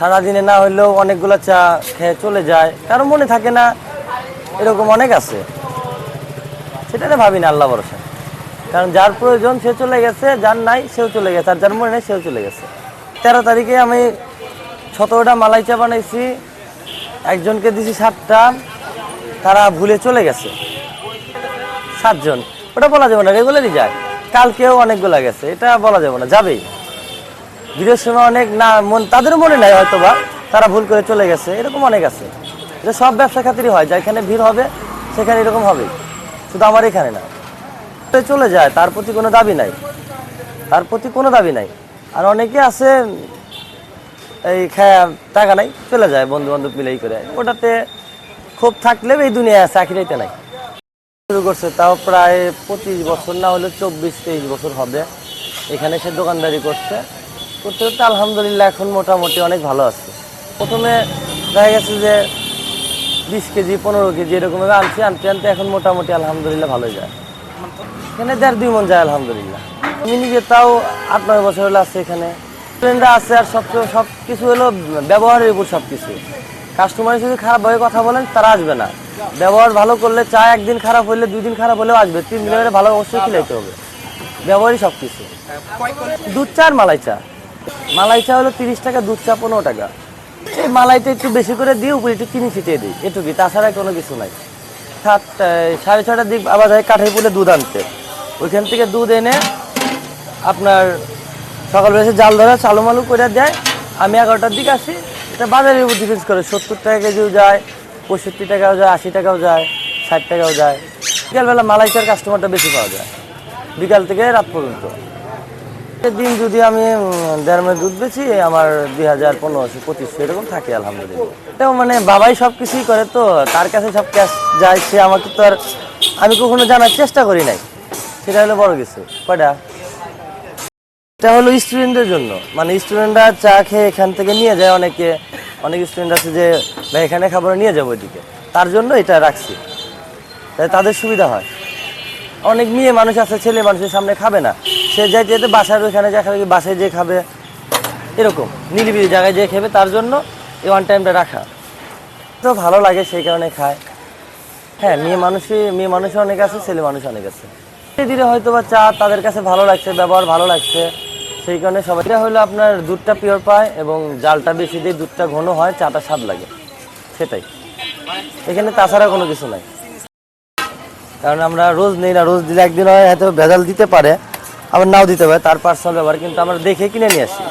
সারাদিনে না হলেও অনেকগুলো চা খেয়ে চলে যায়। কারও মনে থাকে না, এরকম অনেক আছে। সেটা নিয়ে ভাবি না, আল্লাহ ভরসা। কারণ যার প্রয়োজন সে চলে গেছে, যার নাই সেও চলে গেছে, আর যার মনে নেই সেও চলে গেছে। তেরো তারিখে আমি সতেরোটা মালাই চা বানাইছি, একজনকে দিছি সাতটা, তারা ভুলে চলে গেছে। সাতজন। ওটা বলা যাবে না, রেগুলারই যায়। কালকেও অনেকগুলো গেছে, এটা বলা যাবে না, যাবেই। ভিডিওর সময় অনেক না, মন, তাদের মনে নাই হয়তো বা তারা ভুল করে চলে গেছে, এরকম অনেক আছে। এটা সব ব্যবসা খাতিরই হয়, যেখানে ভিড় হবে, সেখানে এরকম হবে শুধু আমার এখানে না। চলে যায়, তার প্রতি কোনো দাবি নাই। তার প্রতি কোনো দাবি নাই। আর অনেকে আছে, এই খায়া টাকা নাই, চলে যায় বন্ধু বান্ধব মিলেই করে। ওটাতে খুব থাকলেও এই দুনিয়ায় আছে আখিরাইতে নাই। শুরু করছে, তাও প্রায় পঁচিশ বছর, না হলে চব্বিশ তেইশ বছর হবে। এখানে সে দোকানদারি করছে। করতে করতে আলহামদুলিল্লাহ এখন মোটামুটি অনেক ভালো আছে। প্রথমে দেখা গেছে যে বিশ কেজি, পনেরো কেজি এরকম ভাবে আনছি, আনতে আনতে এখন মোটামুটি আলহামদুলিল্লাহ ভালোই যায়। এখানে দেড় দুই মন যায় আলহামদুলিল্লাহ। আমি নিজে তাও আট নয় বছর হলো আছে এখানে। ফ্রেন্ডরা আছে আর সব সব কিছু হলো ব্যবহারের উপর সব কিছু কাস্টমার যদি খারাপভাবে কথা বলেন, তারা আসবে না। ব্যবহার ভালো করলে চা একদিন খারাপ হলে দুই দিন খারাপ হলেও আসবে। তিন দিনের ভালো অবশ্যই খিলাইতে হবে। ব্যবহারই সব কিছু দুধ চা আর মালাই চা। মালাই চা হলো তিরিশ টাকা, দুধ চা পনেরো টাকা। এই মালাইটা একটু বেশি করে দিয়ে উপরে একটু চিনি ছিটিয়ে দিই এটুকুই তাছাড়া কোনো কিছু নাই। সাতটা সাড়ে ছটার দিক আবার যায় কাঠের পুলে দুধ আনতে। ওইখান থেকে দুধ এনে আপনার সকালবেলা জাল ধরে চালু মালু করে দেয়। আমি এগারোটার দিকে আসি, এটা বাজারের উপর ডিফেন্স করে। সত্তর টাকা কেজিও যায়, পঁয়ষট্টি টাকাও যায়, আশি টাকাও যায়, ষাট টাকাও যায়। বিকালবেলা মালাইচার কাস্টমারটা বেশি পাওয়া যায়, বিকাল থেকে রাত পর্যন্ত। দিন যদি আমি দেড় মাস দুধ বেছি আমার দুই হাজার পনেরোশো পঁচিশশো এরকম থাকে আলহামদুলিল্লাহ। এটাও মানে বাবাই সব কিছুই করে তো, তার কাছে সব ক্যাশ যায়, সে আমাকে তো আর আমি কখনো জানার চেষ্টা করি নাই। সেটা হলো বড় কিছু। কয়টা? এটা হলো স্টুডেন্টদের জন্য। মানে স্টুডেন্টরা চা খেয়ে এখান থেকে নিয়ে যায় অনেকে। অনেক স্টুডেন্ট আছে যে, ভাই, এখানে খাবার নিয়ে যাব ওইদিকে তার জন্য এটা রাখছি। তাই তাদের সুবিধা হয়। অনেক মেয়ে মানুষ আছে, ছেলে মানুষের সামনে খাবে না। সে যাই যেতে বাসার ওইখানে যা খাবে বাসায় যে খাবে, এরকম, নিরিবিলি জায়গায় যে খাবে, তার জন্য এই ওয়ান টাইমটা রাখা। তো ভালো লাগে সেই কারণে খায়। হ্যাঁ মেয়ে মানুষই, মেয়ে মানুষ অনেক আছে, ছেলে মানুষ অনেক আছে। ধীরে ধীরে হয়তো বা চা তাদের কাছে ভালো লাগছে, ব্যবহার ভালো লাগছে। সেই কারণে সবাই হলো আপনার দুধটা পিওর পায় এবং জালটা বেশি দিয়ে দুধটা ঘন হয়, চাটা স্বাদ লাগে। সেটাই। এখানে তাছাড়া কোনো কিছু নাই। কারণ আমরা রোজ নেই না, রোজ দিলে একদিন হয়, হয়তো ভেজাল দিতে পারে। আবার নাও দিতে হবে তার পার্সোনাল ব্যাপার কিন্তু আমরা দেখে কিনে নিয়ে আসি।